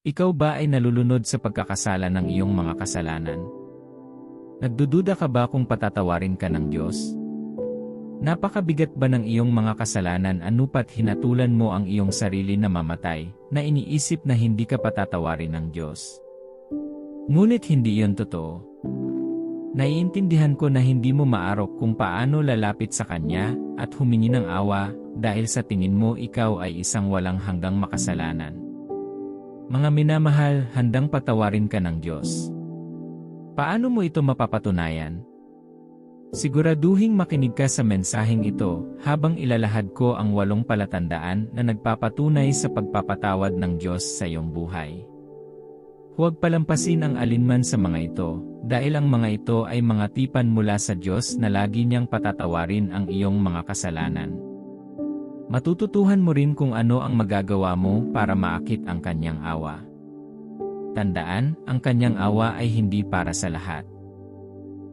Ikaw ba ay nalulunod sa pagkakasala ng iyong mga kasalanan? Nagdududa ka ba kung patatawarin ka ng Diyos? Napakabigat ba ng iyong mga kasalanan anupat hinatulan mo ang iyong sarili na mamatay, na iniisip na hindi ka patatawarin ng Diyos? Ngunit hindi iyon totoo. Naiintindihan ko na hindi mo maarok kung paano lalapit sa Kanya at humingi ng awa dahil sa tingin mo ikaw ay isang walang hanggang makasalanan. Mga minamahal, handang patawarin ka ng Diyos. Paano mo ito mapapatunayan? Siguraduhing makinig ka sa mensaheng ito habang ilalahad ko ang walong palatandaan na nagpapatunay sa pagpapatawad ng Diyos sa iyong buhay. Huwag palampasin ang alinman sa mga ito, dahil ang mga ito ay mga tipan mula sa Diyos na lagi niyang patatawarin ang iyong mga kasalanan. Matututuhan mo rin kung ano ang magagawa mo para maakit ang kanyang awa. Tandaan, ang kanyang awa ay hindi para sa lahat.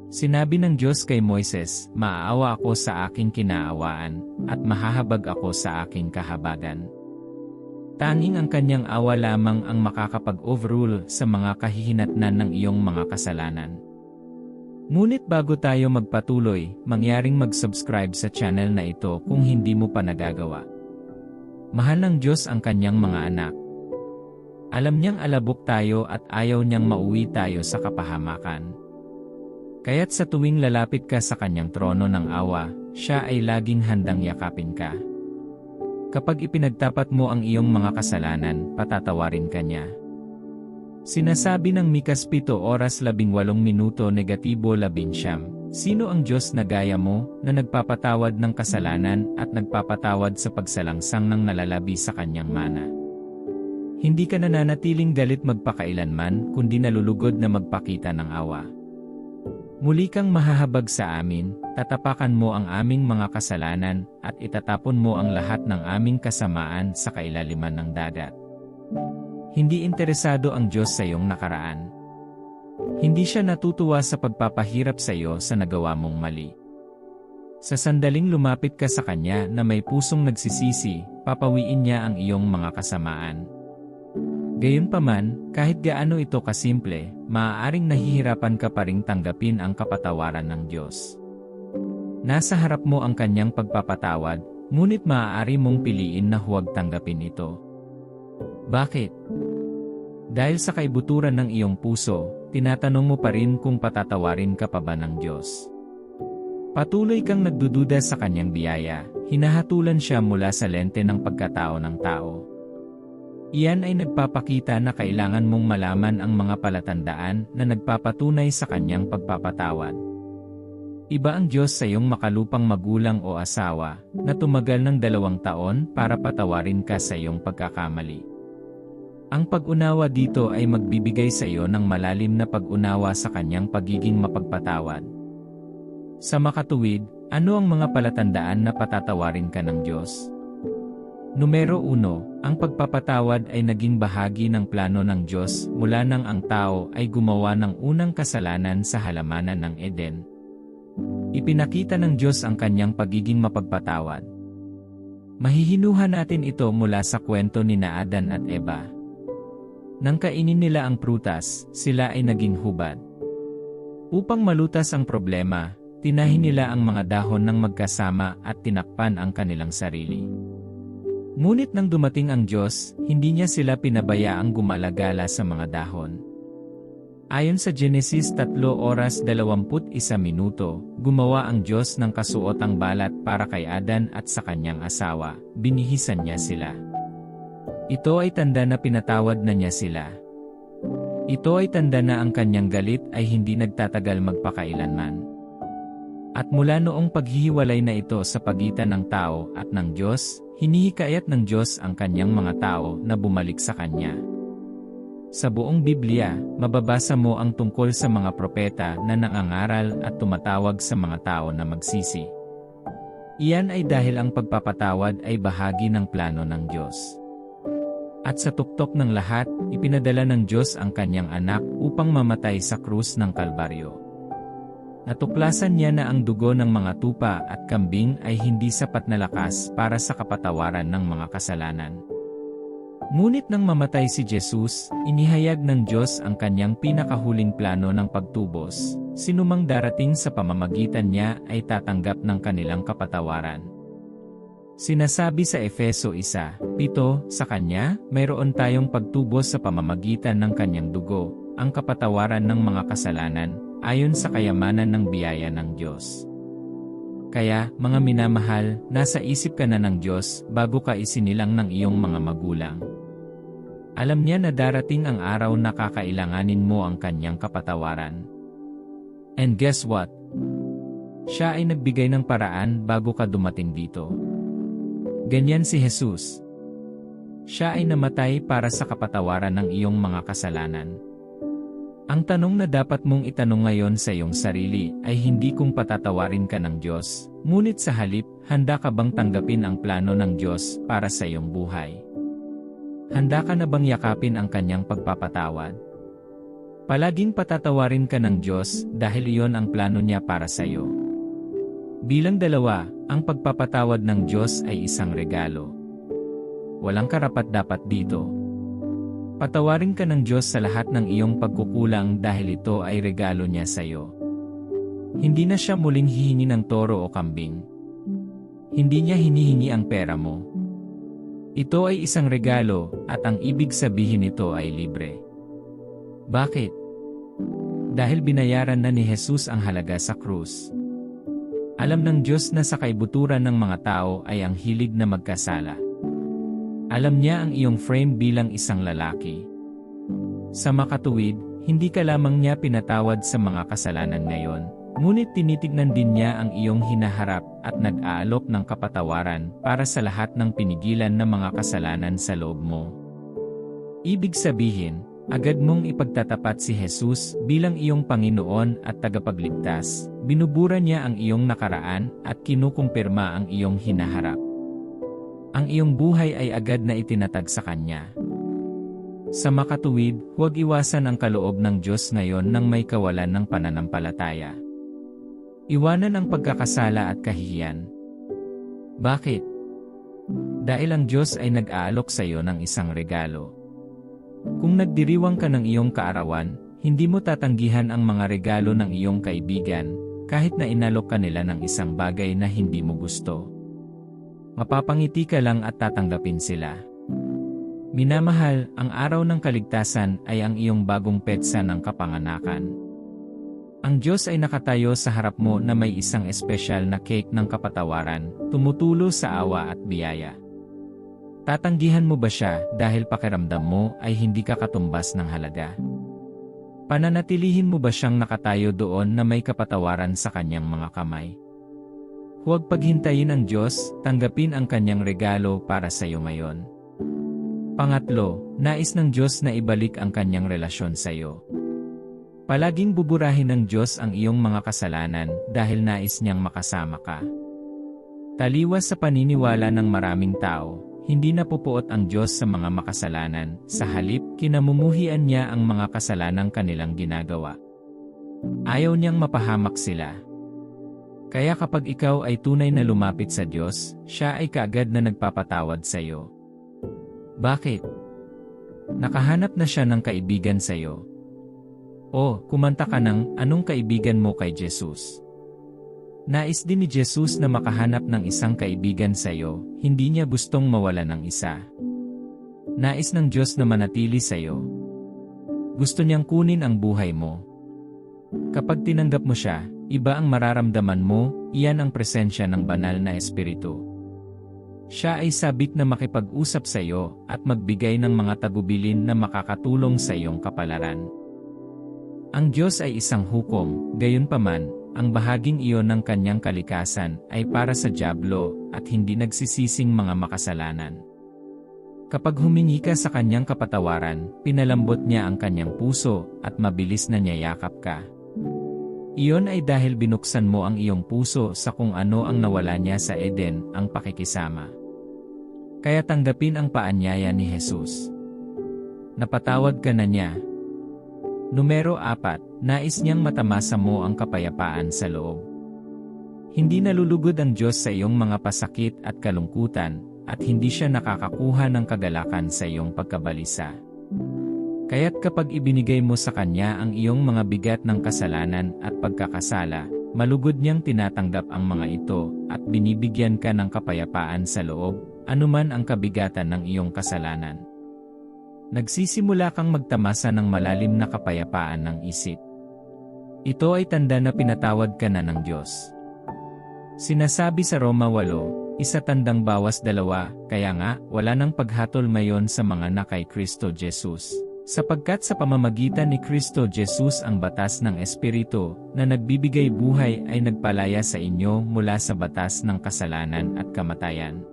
Sinabi ng Diyos kay Moises, Maaawa ako sa aking kinaawaan, at mahahabag ako sa aking kahabagan. Tanging ang kanyang awa lamang ang makakapag-overrule sa mga kahihinatnan ng iyong mga kasalanan. Ngunit bago tayo magpatuloy, mangyaring mag-subscribe sa channel na ito kung hindi mo pa nagagawa. Mahal ng Diyos ang kanyang mga anak. Alam niyang alabok tayo at ayaw niyang mauwi tayo sa kapahamakan. Kaya't sa tuwing lalapit ka sa kanyang trono ng awa, siya ay laging handang yakapin ka. Kapag ipinagtapat mo ang iyong mga kasalanan, patatawarin ka niya. Sinasabi ng Mikas 7 oras 18 minuto negatibo 11 Sino ang Diyos na gaya mo, na nagpapatawad ng kasalanan at nagpapatawad sa pagsalangsang ng nalalabi sa kanyang mana? Hindi ka nananatiling galit magpakailanman, kundi nalulugod na magpakita ng awa. Muli kang mahahabag sa amin, tatapakan mo ang aming mga kasalanan, at itatapon mo ang lahat ng aming kasamaan sa kailaliman ng dagat. Hindi interesado ang Diyos sa iyong nakaraan. Hindi siya natutuwa sa pagpapahirap sa iyo sa nagawa mong mali. Sa sandaling lumapit ka sa Kanya na may pusong nagsisisi, papawiin niya ang iyong mga kasamaan. Gayunpaman, kahit gaano ito kasimple, maaaring nahihirapan ka pa ring tanggapin ang kapatawaran ng Diyos. Nasa harap mo ang kanyang pagpapatawad, ngunit maaari mong piliin na huwag tanggapin ito. Bakit? Dahil sa kaibuturan ng iyong puso, tinatanong mo pa rin kung patatawarin ka pa ba ng Diyos. Patuloy kang nagdududa sa kanyang biyaya, hinahatulan siya mula sa lente ng pagkatao ng tao. Iyan ay nagpapakita na kailangan mong malaman ang mga palatandaan na nagpapatunay sa kanyang pagpapatawad. Iba ang Diyos sa iyong makalupang magulang o asawa na tumagal ng dalawang taon para patawarin ka sa iyong pagkakamali. Ang pag-unawa dito ay magbibigay sa iyo ng malalim na pag-unawa sa kanyang pagiging mapagpatawad. Sa makatuwid, ano ang mga palatandaan na patatawarin ka ng Diyos? Numero 1, ang pagpapatawad ay naging bahagi ng plano ng Diyos mula nang ang tao ay gumawa ng unang kasalanan sa halamanan ng Eden. Ipinakita ng Diyos ang kanyang pagiging mapagpatawad. Mahihinuhan natin ito mula sa kwento ni na Adan at Eva. Nang kainin nila ang prutas, sila ay naging hubad. Upang malutas ang problema, tinahin nila ang mga dahon ng magkasama at tinakpan ang kanilang sarili. Ngunit nang dumating ang Diyos, hindi niya sila pinabayaang gumalagala sa mga dahon. Ayon sa Genesis 3 oras 21 minuto, gumawa ang Diyos ng kasuotang balat para kay Adan at sa kanyang asawa, binihisan niya sila. Ito ay tanda na pinatawad na niya sila. Ito ay tanda na ang kanyang galit ay hindi nagtatagal magpakailanman. At mula noong paghihiwalay na ito sa pagitan ng tao at ng Diyos, Hinihikayat ng Diyos ang kanyang mga tao na bumalik sa Kanya. Sa buong Biblia, mababasa mo ang tungkol sa mga propeta na nangangaral at tumatawag sa mga tao na magsisi. Iyan ay dahil ang pagpapatawad ay bahagi ng plano ng Diyos. At sa tuktok ng lahat, ipinadala ng Diyos ang kanyang anak upang mamatay sa krus ng Kalbaryo. Natuklasan niya na ang dugo ng mga tupa at kambing ay hindi sapat na lakas para sa kapatawaran ng mga kasalanan. Ngunit nang mamatay si Jesus, inihayag ng Diyos ang kanyang pinakahuling plano ng pagtubos. Sinumang darating sa pamamagitan niya ay tatanggap ng kanilang kapatawaran. Sinasabi sa Efeso 1:7 sa kanya, mayroon tayong pagtubos sa pamamagitan ng kanyang dugo, ang kapatawaran ng mga kasalanan, ayon sa kayamanan ng biyaya ng Diyos. Kaya, mga minamahal, nasa isip ka na ng Diyos bago ka isinilang ng iyong mga magulang. Alam niya na darating ang araw na kakailanganin mo ang kanyang kapatawaran. And guess what? Siya ay nagbigay ng paraan bago ka dumating dito. Ganyan si Jesus. Siya ay namatay para sa kapatawaran ng iyong mga kasalanan. Ang tanong na dapat mong itanong ngayon sa iyong sarili ay hindi kung patatawarin ka ng Diyos, ngunit sa halip, handa ka bang tanggapin ang plano ng Diyos para sa iyong buhay? Handa ka na bang yakapin ang kanyang pagpapatawad? Palaging patatawarin ka ng Diyos dahil iyon ang plano niya para sa iyo. Bilang dalawa, ang pagpapatawad ng Diyos ay isang regalo. Walang karapat-dapat dito. Patawarin ka ng Diyos sa lahat ng iyong pagkukulang dahil ito ay regalo niya sa iyo. Hindi na siya muling hihingi ng toro o kambing. Hindi niya hinihingi ang pera mo. Ito ay isang regalo at ang ibig sabihin nito ay libre. Bakit? Dahil binayaran na ni Jesus ang halaga sa krus. Alam ng Diyos na sa kaibuturan ng mga tao ay ang hilig na magkasala. Alam niya ang iyong frame bilang isang lalaki. Sa makatuwid, hindi ka lamang niya pinatawad sa mga kasalanan ngayon, ngunit tinitignan din niya ang iyong hinaharap at nag-aalok ng kapatawaran para sa lahat ng pinigilan ng mga kasalanan sa loob mo. Ibig sabihin, agad mong ipagtatapat si Jesus bilang iyong Panginoon at tagapagligtas, binubura niya ang iyong nakaraan at kinukumpirma ang iyong hinaharap ang iyong buhay ay agad na itinatag sa Kanya. Sa makatuwid, huwag iwasan ang kaloob ng Diyos ngayon nang may kawalan ng pananampalataya. Iwanan ang pagkakasala at kahihiyan. Bakit? Dahil ang Diyos ay nag-aalok sa iyo ng isang regalo. Kung nagdiriwang ka ng iyong kaarawan, hindi mo tatanggihan ang mga regalo ng iyong kaibigan, kahit na inalok ka nila ng isang bagay na hindi mo gusto. Mapapangiti ka lang at tatanggapin sila. Minamahal, ang araw ng kaligtasan ay ang iyong bagong petsa ng kapanganakan. Ang Diyos ay nakatayo sa harap mo na may isang espesyal na cake ng kapatawaran, tumutulo sa awa at biyaya. Tatanggihan mo ba siya dahil pakiramdam mo ay hindi ka katumbas ng halaga? Pananatilihin mo ba siyang nakatayo doon na may kapatawaran sa kanyang mga kamay? Huwag paghintayin ang Diyos, tanggapin ang kanyang regalo para sa iyo ngayon. Pangatlo, nais ng Diyos na ibalik ang kanyang relasyon sa iyo. Palaging buburahin ng Diyos ang iyong mga kasalanan dahil nais niyang makasama ka. Taliwas sa paniniwala ng maraming tao, hindi napupuot ang Diyos sa mga makasalanan, sa halip kinamumuhian niya ang mga kasalanang kanilang ginagawa. Ayaw niyang mapahamak sila, kaya kapag ikaw ay tunay na lumapit sa Diyos, siya ay kaagad na nagpapatawad sa iyo. Bakit? Nakahanap na siya ng kaibigan sa iyo. O, kumanta ka ng anong kaibigan mo kay Jesus. Nais din ni Jesus na makahanap ng isang kaibigan sa iyo, hindi niya gustong mawala ng isa. Nais ng Diyos na manatili sa iyo. Gusto niyang kunin ang buhay mo. Kapag tinanggap mo siya, Iba ang mararamdaman mo, iyan ang presensya ng banal na espiritu. Siya ay sabik na makipag-usap sa iyo at magbigay ng mga tagubilin na makakatulong sa iyong kapalaran. Ang Diyos ay isang hukom, gayon paman, ang bahaging iyon ng kanyang kalikasan ay para sa Diablo at hindi nagsisising mga makasalanan. Kapag humingi ka sa kanyang kapatawaran, pinalambot niya ang kanyang puso at mabilis na niya yakap ka. Iyon ay dahil binuksan mo ang iyong puso sa kung ano ang nawala niya sa Eden, ang pakikisama. Kaya tanggapin ang paanyaya ni Jesus. Napatawad ka na niya. Numero 4, nais niyang matamasa mo ang kapayapaan sa loob. Hindi nalulugod ang Diyos sa iyong mga pasakit at kalungkutan, at hindi siya nakakakuha ng kagalakan sa iyong pagkabalisa. Kaya't kapag ibinigay mo sa kanya ang iyong mga bigat ng kasalanan at pagkakasala, malugod niyang tinatanggap ang mga ito at binibigyan ka ng kapayapaan sa loob, anuman ang kabigatan ng iyong kasalanan. Nagsisimula kang magtamasa ng malalim na kapayapaan ng isip. Ito ay tanda na pinatawad ka na ng Diyos. Sinasabi sa Roma 8, isa tandang bawas dalawa, kaya nga, wala nang paghatol mayon sa mga na kay Kristo Jesus. Sapagkat sa pamamagitan ni Kristo Jesus ang batas ng Espiritu na nagbibigay buhay ay nagpalaya sa inyo mula sa batas ng kasalanan at kamatayan.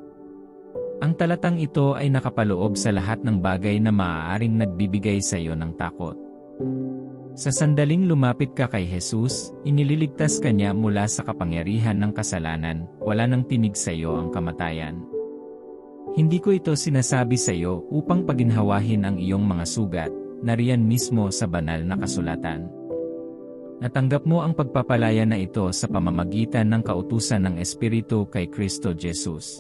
Ang talatang ito ay nakapaloob sa lahat ng bagay na maaaring nagbibigay sa iyo ng takot. Sa sandaling lumapit ka kay Jesus, inililigtas ka niya mula sa kapangyarihan ng kasalanan, wala nang tinig sa iyo ang kamatayan. Hindi ko ito sinasabi sa iyo upang paginhawahin ang iyong mga sugat, nariyan mismo sa banal na kasulatan. Natanggap mo ang pagpapalaya na ito sa pamamagitan ng kautusan ng Espiritu kay Kristo Jesus.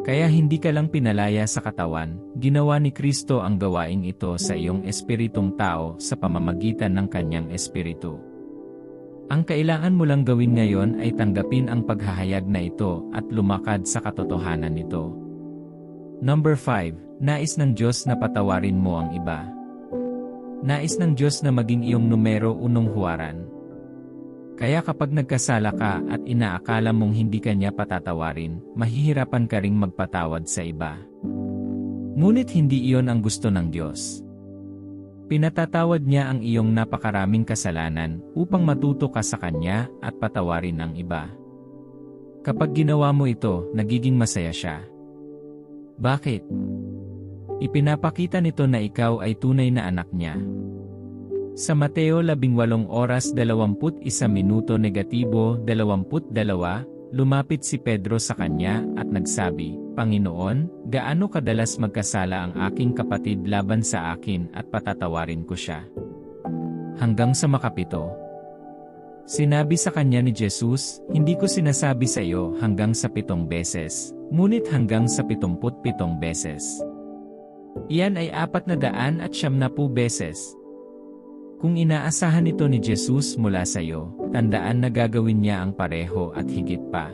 Kaya hindi ka lang pinalaya sa katawan, ginawa ni Kristo ang gawaing ito sa iyong espiritong tao sa pamamagitan ng kanyang espiritu. Ang kailangan mo lang gawin ngayon ay tanggapin ang paghahayag na ito at lumakad sa katotohanan nito. Number 5. Nais ng Diyos na patawarin mo ang iba. Nais ng Diyos na maging iyong numero unong huwaran. Kaya kapag nagkasala ka at inaakala mong hindi ka niya patatawarin, mahihirapan ka ring magpatawad sa iba. Ngunit hindi iyon ang gusto ng Diyos. Pinatatawad niya ang iyong napakaraming kasalanan upang matuto ka sa Kanya at patawarin ang iba. Kapag ginawa mo ito, nagiging masaya siya. Bakit? Ipinapakita nito na ikaw ay tunay na anak niya. Sa Mateo 18 oras 21 minuto negatibo 22, lumapit si Pedro sa kanya at nagsabi, Panginoon, gaano kadalas magkasala ang aking kapatid laban sa akin at patatawarin ko siya? Hanggang sa makapito. Sinabi sa kanya ni Jesus, Hindi ko sinasabi sa iyo hanggang sa pitong beses, ngunit hanggang sa pitumput pitong beses. Iyan ay apat na daan at siyam na po beses. Kung inaasahan ito ni Jesus mula sa iyo, tandaan na gagawin niya ang pareho at higit pa.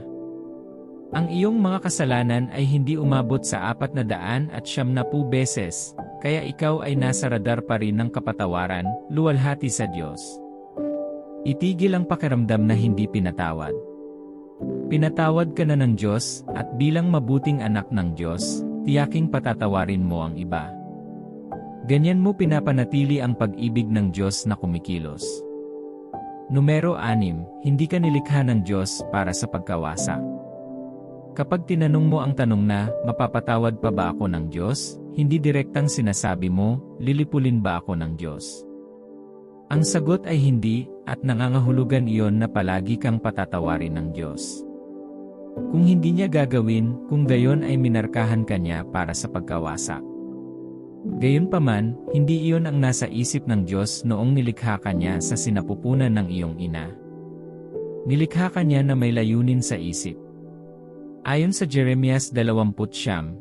Ang iyong mga kasalanan ay hindi umabot sa apat na daan at siyam na po beses, kaya ikaw ay nasa radar pa rin ng kapatawaran, luwalhati sa Diyos. Itigil ang pakiramdam na hindi pinatawad. Pinatawad ka na ng Diyos, at bilang mabuting anak ng Diyos, tiyaking patatawarin mo ang iba. Ganyan mo pinapanatili ang pag-ibig ng Diyos na kumikilos. Numero 6, hindi ka nilikha ng Diyos para sa pagkawasak. Kapag tinanong mo ang tanong na, mapapatawad pa ba ako ng Diyos? Hindi direktang sinasabi mo, lilipulin ba ako ng Diyos? Ang sagot ay hindi, at nangangahulugan iyon na palagi kang patatawarin ng Diyos. Kung hindi niya gagawin, kung gayon ay minarkahan ka niya para sa pagkawasak. Gayunpaman, hindi iyon ang nasa isip ng Diyos noong nilikha ka niya sa sinapupunan ng iyong ina. Nilikha ka niya na may layunin sa isip. Ayon sa Jeremias 20:11,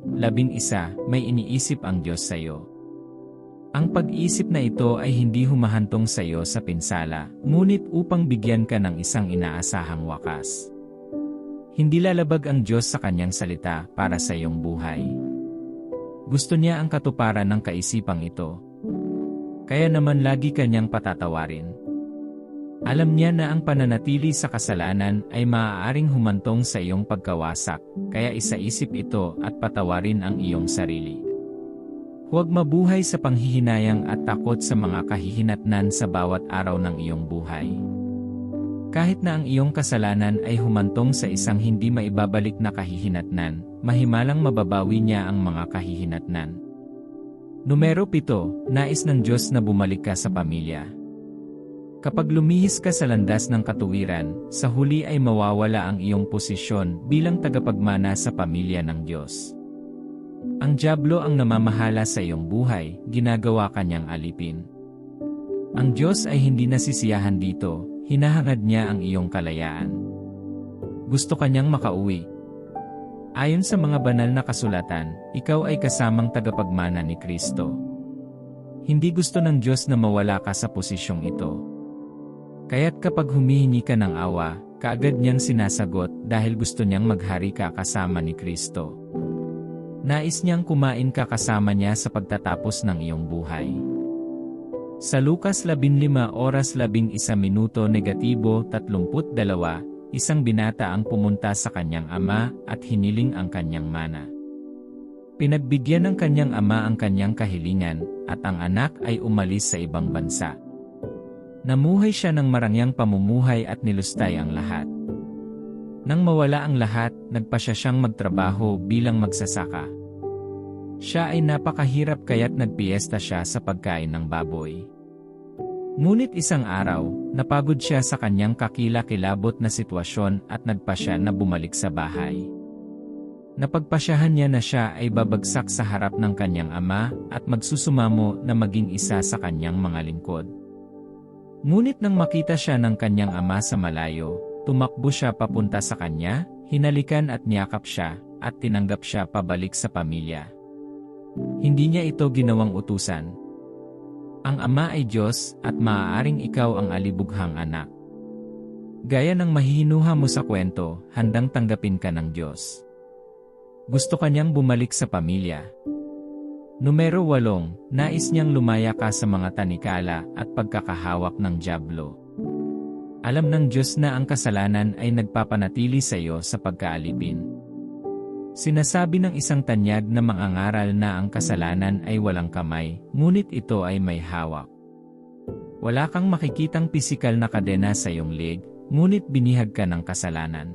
may iniisip ang Diyos sa iyo. Ang pag-isip na ito ay hindi humahantong sa iyo sa pinsala, ngunit upang bigyan ka ng isang inaasahang wakas. Hindi lalabag ang Diyos sa kanyang salita para sa iyong buhay. Gusto niya ang katuparan ng kaisipang ito. Kaya naman lagi kanyang patatawarin. Alam niya na ang pananatili sa kasalanan ay maaaring humantong sa iyong pagkawasak, kaya isaisip ito at patawarin ang iyong sarili. Huwag mabuhay sa panghihinayang at takot sa mga kahihinatnan sa bawat araw ng iyong buhay. Kahit na ang iyong kasalanan ay humantong sa isang hindi maibabalik na kahihinatnan, mahimalang mababawi niya ang mga kahihinatnan. Numero 7, nais ng Diyos na bumalik ka sa pamilya. Kapag lumihis ka sa landas ng katuwiran, sa huli ay mawawala ang iyong posisyon bilang tagapagmana sa pamilya ng Diyos. Ang Diablo ang namamahala sa iyong buhay, ginagawa kanyang alipin. Ang Diyos ay hindi nasisiyahan dito, hinahangad niya ang iyong kalayaan. Gusto kanyang makauwi. Ayon sa mga banal na kasulatan, ikaw ay kasamang tagapagmana ni Kristo. Hindi gusto ng Diyos na mawala ka sa posisyong ito. Kaya't kapag humihingi ka ng awa, kaagad niyang sinasagot dahil gusto niyang maghari ka kasama ni Kristo. Nais niyang kumain ka kasama niya sa pagtatapos ng iyong buhay. Sa Lukas 15 oras 11 minuto negatibo 32, isang binata ang pumunta sa kanyang ama at hiniling ang kanyang mana. Pinagbigyan ng kanyang ama ang kanyang kahilingan at ang anak ay umalis sa ibang bansa. Namuhay siya ng marangyang pamumuhay at nilustay ang lahat. Nang mawala ang lahat, nagpa siya siyang magtrabaho bilang magsasaka. Siya ay napakahirap kaya't nagpiesta siya sa pagkain ng baboy. Ngunit isang araw, napagod siya sa kanyang kakila-kilabot na sitwasyon at nagpa siya na bumalik sa bahay. Napagpasyahan niya na siya ay babagsak sa harap ng kanyang ama at magsusumamo na maging isa sa kanyang mga lingkod. Ngunit nang makita siya ng kanyang ama sa malayo, tumakbo siya papunta sa kanya, hinalikan at niyakap siya, at tinanggap siya pabalik sa pamilya. Hindi niya ito ginawang utusan. Ang Ama ay Diyos at maaaring ikaw ang alibughang anak. Gaya ng mahihinuha mo sa kwento, handang tanggapin ka ng Diyos. Gusto kanyang bumalik sa pamilya. Numero 8, nais niyang lumaya ka sa mga tanikala at pagkakahawak ng Diablo. Alam ng Diyos na ang kasalanan ay nagpapanatili sa iyo sa pagkaalipin. Sinasabi ng isang tanyag na mangangaral na ang kasalanan ay walang kamay, ngunit ito ay may hawak. Wala kang makikitang pisikal na kadena sa iyong leg, ngunit binihag ka ng kasalanan.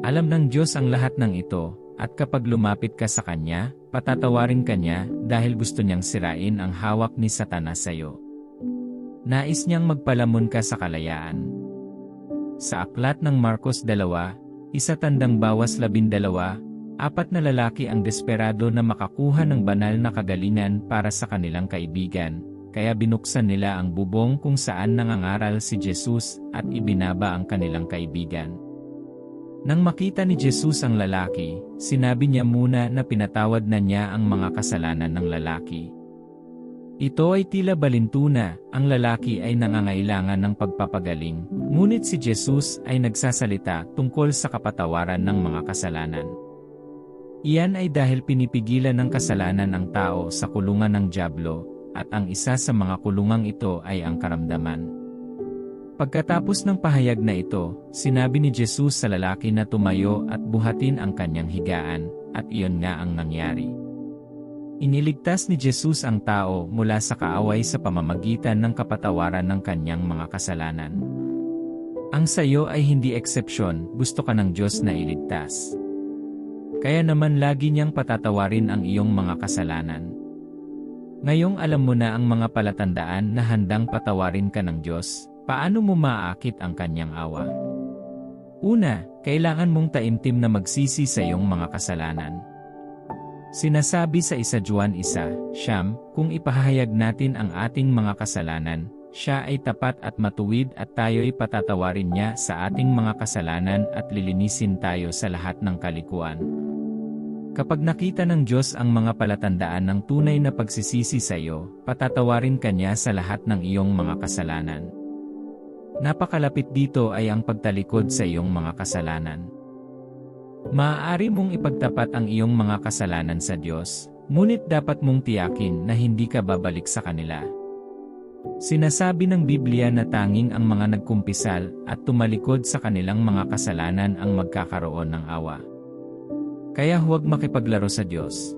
Alam ng Diyos ang lahat ng ito, at kapag lumapit ka sa Kanya, patatawarin ka niya dahil gusto niyang sirain ang hawak ni Satanas sa iyo. Nais niyang magpalamon ka sa kalayaan. Sa aklat ng Marcos 2, isa tandang bawas labindalawa, apat na lalaki ang desperado na makakuha ng banal na kagalingan para sa kanilang kaibigan, kaya binuksan nila ang bubong kung saan nangangaral si Jesus at ibinaba ang kanilang kaibigan. Nang makita ni Jesus ang lalaki, sinabi niya muna na pinatawad na niya ang mga kasalanan ng lalaki. Ito ay tila balintuna, ang lalaki ay nangangailangan ng pagpapagaling, ngunit si Jesus ay nagsasalita tungkol sa kapatawaran ng mga kasalanan. Iyan ay dahil pinipigilan ng kasalanan ang tao sa kulungan ng Diablo, at ang isa sa mga kulungang ito ay ang karamdaman. Pagkatapos ng pahayag na ito, sinabi ni Jesus sa lalaki na tumayo at buhatin ang kanyang higaan, at iyon nga ang nangyari. Iniligtas ni Jesus ang tao mula sa kaaway sa pamamagitan ng kapatawaran ng kanyang mga kasalanan. Ang sayo ay hindi eksepsyon, gusto ka ng Diyos na iligtas. Kaya naman lagi niyang patatawarin ang iyong mga kasalanan. Ngayong alam mo na ang mga palatandaan na handang patawarin ka ng Diyos, paano mo maaakit ang kanyang awa? Una, kailangan mong taimtim na magsisi sa iyong mga kasalanan. Sinasabi sa isa Juan isa, Siyam, kung ipahayag natin ang ating mga kasalanan, siya ay tapat at matuwid at tayo'y patatawarin niya sa ating mga kasalanan at lilinisin tayo sa lahat ng kalikuan. Kapag nakita ng Diyos ang mga palatandaan ng tunay na pagsisisi sa iyo, patatawarin ka niya sa lahat ng iyong mga kasalanan. Napakalapit dito ay ang pagtalikod sa iyong mga kasalanan. Maaari mong ipagtapat ang iyong mga kasalanan sa Diyos, ngunit dapat mong tiyakin na hindi ka babalik sa kanila. Sinasabi ng Biblia na tanging ang mga nagkumpisal at tumalikod sa kanilang mga kasalanan ang magkakaroon ng awa. Kaya huwag makipaglaro sa Diyos.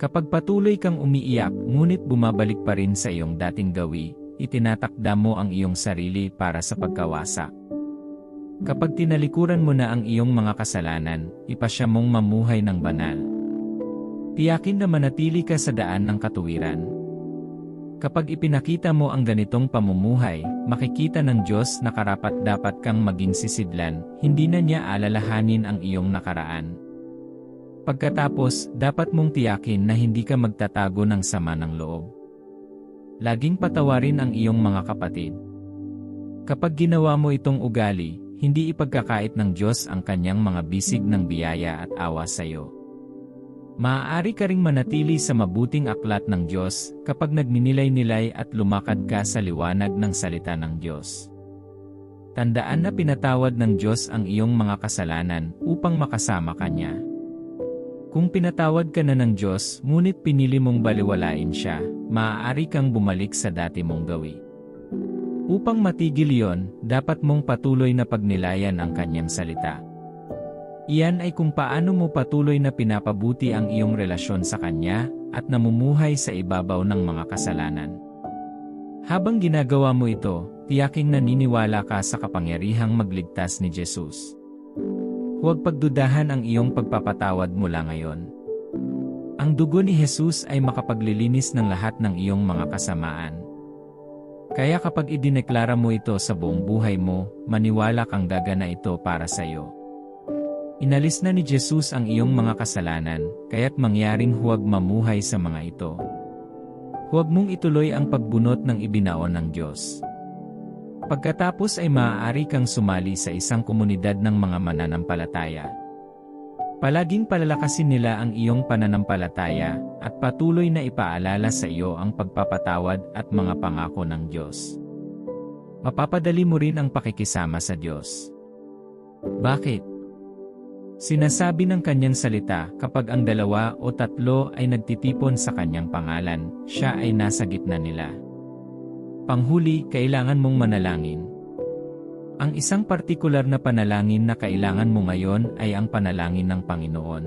Kapag patuloy kang umiiyak ngunit bumabalik pa rin sa iyong dating gawi, itinatakda mo ang iyong sarili para sa pagkawasak. Kapag tinalikuran mo na ang iyong mga kasalanan, ipasya mong mamuhay ng banal. Tiyakin na manatili ka sa daan ng katuwiran. Kapag ipinakita mo ang ganitong pamumuhay, makikita ng Diyos na karapat dapat kang maging sisidlan, hindi na niya alalahanin ang iyong nakaraan. Pagkatapos, dapat mong tiyakin na hindi ka magtatago ng sama ng loob. Laging patawarin ang iyong mga kapatid. Kapag ginawa mo itong ugali, hindi ipagkakait ng Diyos ang kanyang mga bisig ng biyaya at awa sa iyo. Maaari ka ring manatili sa mabuting aklat ng Diyos kapag nagninilay-nilay at lumakad ka sa liwanag ng salita ng Diyos. Tandaan na pinatawad ng Diyos ang iyong mga kasalanan upang makasama ka niya. Kung pinatawad ka na ng Diyos ngunit pinili mong baliwalain siya, maaari kang bumalik sa dati mong gawi. Upang matigil yon, dapat mong patuloy na pagnilayan ang kanyang salita. Iyan ay kung paano mo patuloy na pinapabuti ang iyong relasyon sa Kanya at namumuhay sa ibabaw ng mga kasalanan. Habang ginagawa mo ito, tiyaking naniniwala ka sa kapangyarihang magligtas ni Jesus. Huwag pagdudahan ang iyong pagpapatawad mula ngayon. Ang dugo ni Jesus ay makapaglilinis ng lahat ng iyong mga kasamaan. Kaya kapag idineklara mo ito sa buong buhay mo, maniwala kang gagana ito para sa iyo. Inalis na ni Jesus ang iyong mga kasalanan, kaya't mangyaring huwag mamuhay sa mga ito. Huwag mong ituloy ang pagbunot ng ibinaon ng Diyos. Pagkatapos ay maaari kang sumali sa isang komunidad ng mga mananampalataya. Palaging palalakasin nila ang iyong pananampalataya at patuloy na ipaalala sa iyo ang pagpapatawad at mga pangako ng Diyos. Mapapadali mo rin ang pakikisama sa Diyos. Bakit? Sinasabi ng kanyang salita, kapag ang dalawa o tatlo ay nagtitipon sa kanyang pangalan, siya ay nasa gitna nila. Panghuli, kailangan mong manalangin. Ang isang partikular na panalangin na kailangan mo ngayon ay ang panalangin ng Panginoon.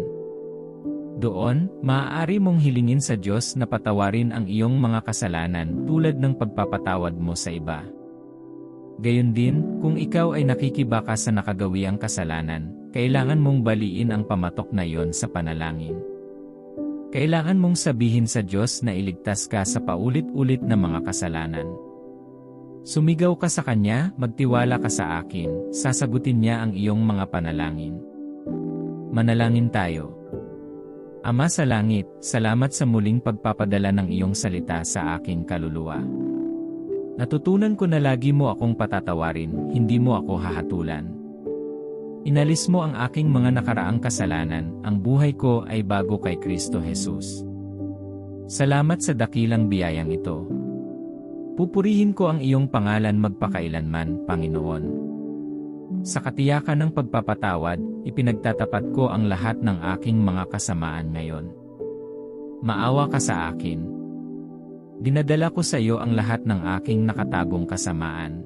Doon, maaari mong hilingin sa Diyos na patawarin ang iyong mga kasalanan tulad ng pagpapatawad mo sa iba. Gayon din, kung ikaw ay nakikibaka sa nakagawiang kasalanan, kailangan mong baliin ang pamatok na yon sa panalangin. Kailangan mong sabihin sa Diyos na iligtas ka sa paulit-ulit na mga kasalanan. Sumigaw ka sa Kanya, magtiwala ka sa akin, sasagutin niya ang iyong mga panalangin. Manalangin tayo. Ama sa langit, salamat sa muling pagpapadala ng iyong salita sa aking kaluluwa. Natutunan ko na lagi mo akong patatawarin, hindi mo ako hahatulan. Inalis mo ang aking mga nakaraang kasalanan, ang buhay ko ay bago kay Kristo Jesus. Salamat sa dakilang biyayang ito. Pupurihin ko ang iyong pangalan magpakailanman, Panginoon. Sa katiyakan ng pagpapatawad, ipinagtatapat ko ang lahat ng aking mga kasamaan ngayon. Maawa ka sa akin. Dinadala ko sa iyo ang lahat ng aking nakatagong kasamaan.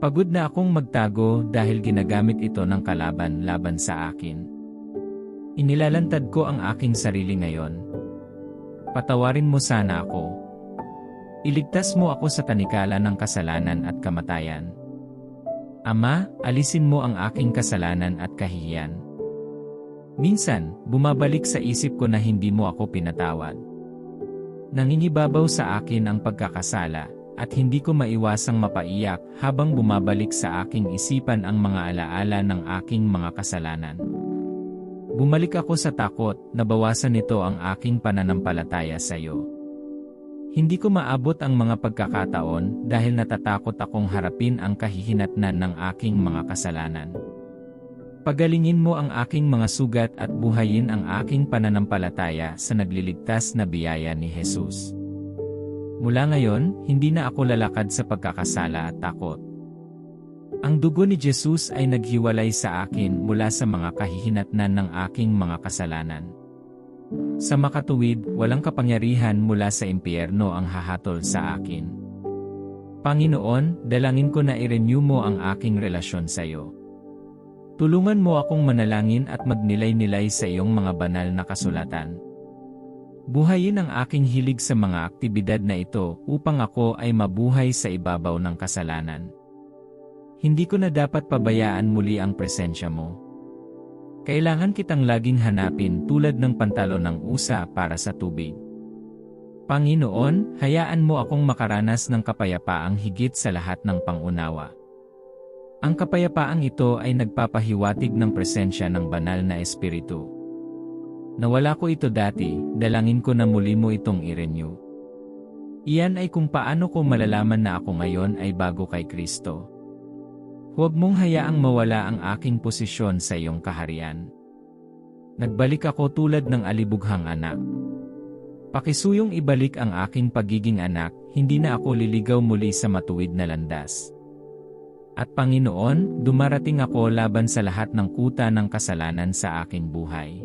Pagod na akong magtago dahil ginagamit ito ng kalaban laban sa akin. Inilalantad ko ang aking sarili ngayon. Patawarin mo sana ako. Iligtas mo ako sa tanikala ng kasalanan at kamatayan. Ama, alisin mo ang aking kasalanan at kahihiyan. Minsan, bumabalik sa isip ko na hindi mo ako pinatawad. Nangingibabaw sa akin ang pagkakasala, at hindi ko maiwasang mapaiyak habang bumabalik sa aking isipan ang mga alaala ng aking mga kasalanan. Bumalik ako sa takot, nabawasan nito ang aking pananampalataya sa iyo. Hindi ko maabot ang mga pagkakataon dahil natatakot akong harapin ang kahihinatnan ng aking mga kasalanan. Pagalingin mo ang aking mga sugat at buhayin ang aking pananampalataya sa nagliligtas na biyaya ni Jesus. Mula ngayon, hindi na ako lalakad sa pagkakasala at takot. Ang dugo ni Jesus ay naghiwalay sa akin mula sa mga kahihinatnan ng aking mga kasalanan. Sa makatuwid, walang kapangyarihan mula sa impyerno ang hahatol sa akin. Panginoon, dalangin ko na i-renew mo ang aking relasyon sa iyo. Tulungan mo akong manalangin at magnilay-nilay sa iyong mga banal na kasulatan. Buhayin ang aking hilig sa mga aktibidad na ito upang ako ay mabuhay sa ibabaw ng kasalanan. Hindi ko na dapat pabayaan muli ang presensya mo. Kailangan kitang laging hanapin tulad ng pantalo ng usa para sa tubig. Panginoon, hayaan mo akong makaranas ng kapayapaang higit sa lahat ng pangunawa. Ang kapayapaang ito ay nagpapahiwatig ng presensya ng banal na espiritu. Nawala ko ito dati, dalangin ko na muli mo itong i-renew. Iyan ay kung paano ko malalaman na ako ngayon ay bago kay Kristo. Huwag mong hayaang mawala ang aking posisyon sa iyong kaharian. Nagbalik ako tulad ng alibughang anak. Pakisuyong ibalik ang aking pagiging anak, hindi na ako liligaw muli sa matuwid na landas. At Panginoon, dumarating ako laban sa lahat ng kuta ng kasalanan sa aking buhay.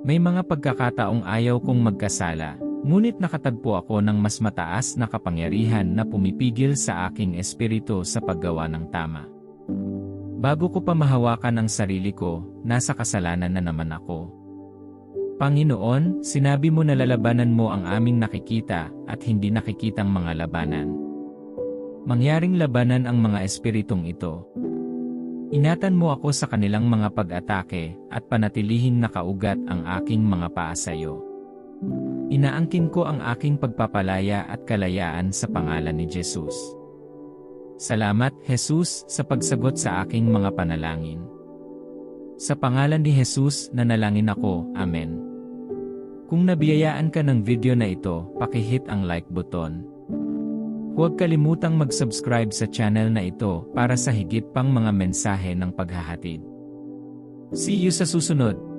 May mga pagkakataong ayaw kong magkasala, ngunit nakatagpo ako ng mas mataas na kapangyarihan na pumipigil sa aking espiritu sa paggawa ng tama. Bago ko pa mahawakan ang sarili ko, nasa kasalanan na naman ako. Panginoon, sinabi mo na lalabanan mo ang aming nakikita at hindi nakikitang mga labanan. Mangyaring labanan ang mga espiritong ito. Inatan mo ako sa kanilang mga pag-atake at panatilihing nakaugat ang aking mga paa sa iyo. Inaangkin ko ang aking pagpapalaya at kalayaan sa pangalan ni Jesus. Salamat, Jesus, sa pagsagot sa aking mga panalangin. Sa pangalan ni Jesus, nanalangin ako. Amen. Kung nabiyayaan ka ng video na ito, pakihit ang like button. Huwag kalimutang mag-subscribe sa channel na ito para sa higit pang mga mensahe ng paghahatid. See you sa susunod!